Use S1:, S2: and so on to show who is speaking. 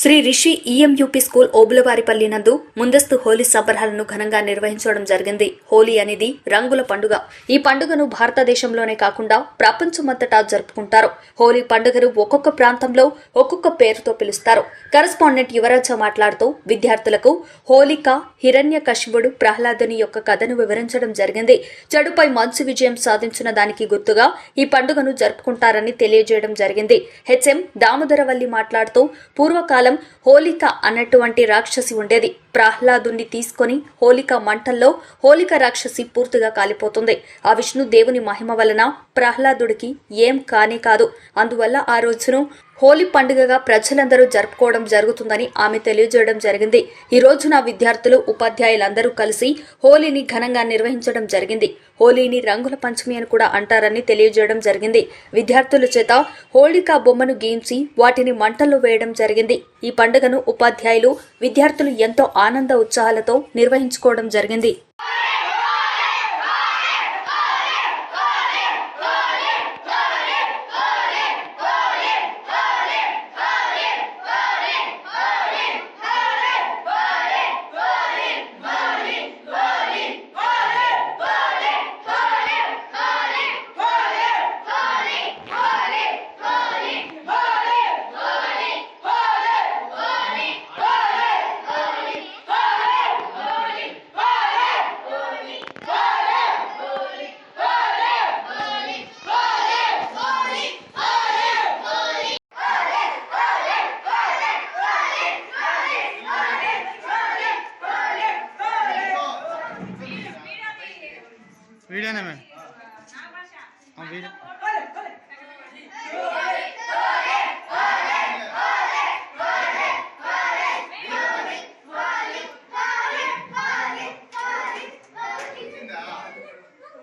S1: Shri Rishi EMUP school Obulavaripalli నందు ముందస్తు హోలీ సంబరాలను ఘనంగా నిర్వహించడం జరిగింది. హోలీ అనేది రంగుల పండుగ. ఈ పండుగను భారతదేశంలోనే కాకుండా ప్రపంచమంతటా జరుపుకుంటారు. హోలీ పండుగను ఒక్కొక్క ప్రాంతంలో ఒక్కొక్క పేరుతో పిలుస్తారు. కరస్పాండెంట్ యువరాజ మాట్లాడుతూ విద్యార్థులకు హోలిక హిరణ్య కశ్యపుడు ప్రహ్లాదుని యొక్క కథను వివరించడం జరిగింది. చెడుపై మంచి విజయం సాధించిన దానికి గుర్తుగా ఈ పండుగను జరుపుకుంటారని తెలియజేయడం జరిగింది. హెచ్ఎం దామోదరవల్లి మాట్లాడుతూ పూర్వకాలం హోలిక అన్నటువంటి రాక్షసి ఉండేది. ప్రహ్లాదుని తీసుకొని హోలిక మంటల్లో హోలిక రాక్షసి పూర్తిగా కాలిపోతుంది. ఆ విష్ణు దేవుని మహిమ వలన ప్రహ్లాదుడికి ఏం కానే కాదు. అందువల్ల ఆ రోజును హోలీ పండుగగా ప్రజలందరూ జరుపుకోవడం జరుగుతుందని ఆమె తెలియజేయడం జరిగింది. ఈ రోజున విద్యార్థులు ఉపాధ్యాయులందరూ కలిసి హోలీని ఘనంగా నిర్వహించడం జరిగింది. హోలీని రంగుల పంచమి అని కూడా అంటారని తెలియజేయడం జరిగింది. విద్యార్థుల చేత హోళికా బొమ్మను గీయించి వాటిని మంటల్లో వేయడం జరిగింది. ఈ పండుగను ఉపాధ్యాయులు విద్యార్థులు ఎంతో ఆనంద ఉత్సాహాలతో నిర్వహించుకోవడం జరిగింది.
S2: వీడియోనే మ్యామ్ వీడియో